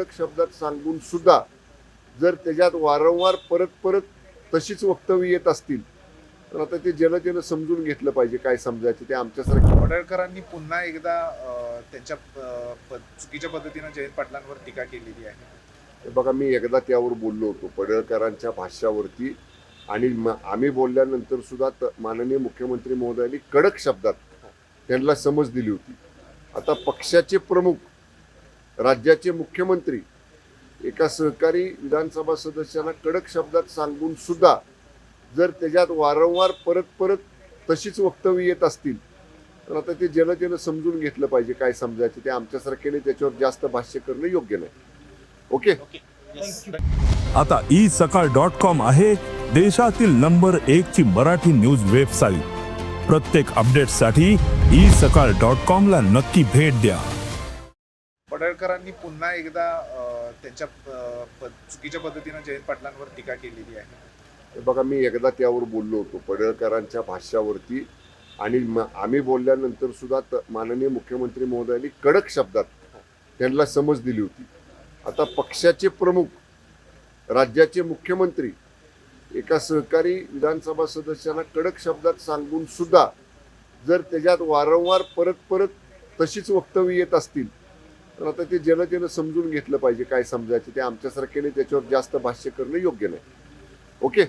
कडक शब्दात सांगून सुद्धा जर त्याच्यात वारंवार परत परत तशीच वक्तव्य येत असतील तर आता ते जनतेनं समजून घेतलं पाहिजे काय समजायचं ते आमच्यासारखं पडळकरांनी पुन्हा एकदा त्यांच्या चुकीच्या पद्धतीनं जयंत पाटलांवर टीका केलेली आहे. हे बघा मी एकदा त्यावर बोललो होतो पडळकरांच्या भाष्यावरती आणि आम्ही बोलल्यानंतर सुद्धा त- माननीय मुख्यमंत्री महोदयांनी कडक शब्दात त्यांना समज दिली होती. आता पक्षाचे प्रमुख राज्याचे मुख्यमंत्री एका सहकारी विधानसभा सदस्यांना कडक शब्दात सांगून सुद्धा जर त्याच्यात वारंवार परत परत तशीच वक्तव्य येत असतील तर आता ते जनतेनं समजून घेतलं पाहिजे काय समजायचं. ते आमच्यासारख्याने त्याच्यावर जास्त भाष्य करणं योग्य नाही. ओके? आता ई सकाळ डॉट कॉम आहे देशातील नंबर एक ची मराठी न्यूज वेबसाईट. प्रत्येक अपडेटसाठी ई सकाळ डॉट कॉम ला नक्की भेट द्या. पडळकरांनी पुन्हा एकदा त्यांच्या प- चुकीच्या पद्धतीनं जयंत पाटलांवर टीका केलेली आहे. बघा मी एकदा त्यावर बोललो होतो पडळकरांच्या भाष्यावरती. आणि म- आम्ही बोलल्यानंतर सुद्धा त- माननीय मुख्यमंत्री महोदयांनी कडक शब्दात त्यांना समज दिली होती. आता पक्षाचे प्रमुख राज्याचे मुख्यमंत्री एका सहकारी विधानसभा सदस्यांना कडक शब्दात सांगून सुद्धा जर त्याच्यात वारंवार परत परत तशीच वक्तव्य येत असतील तर आता ते जनतेनं समजून घेतलं पाहिजे काय समजायचं ते आमच्यासारख्याने त्याच्यावर जास्त भाष्य करणं योग्य नाही. ओके?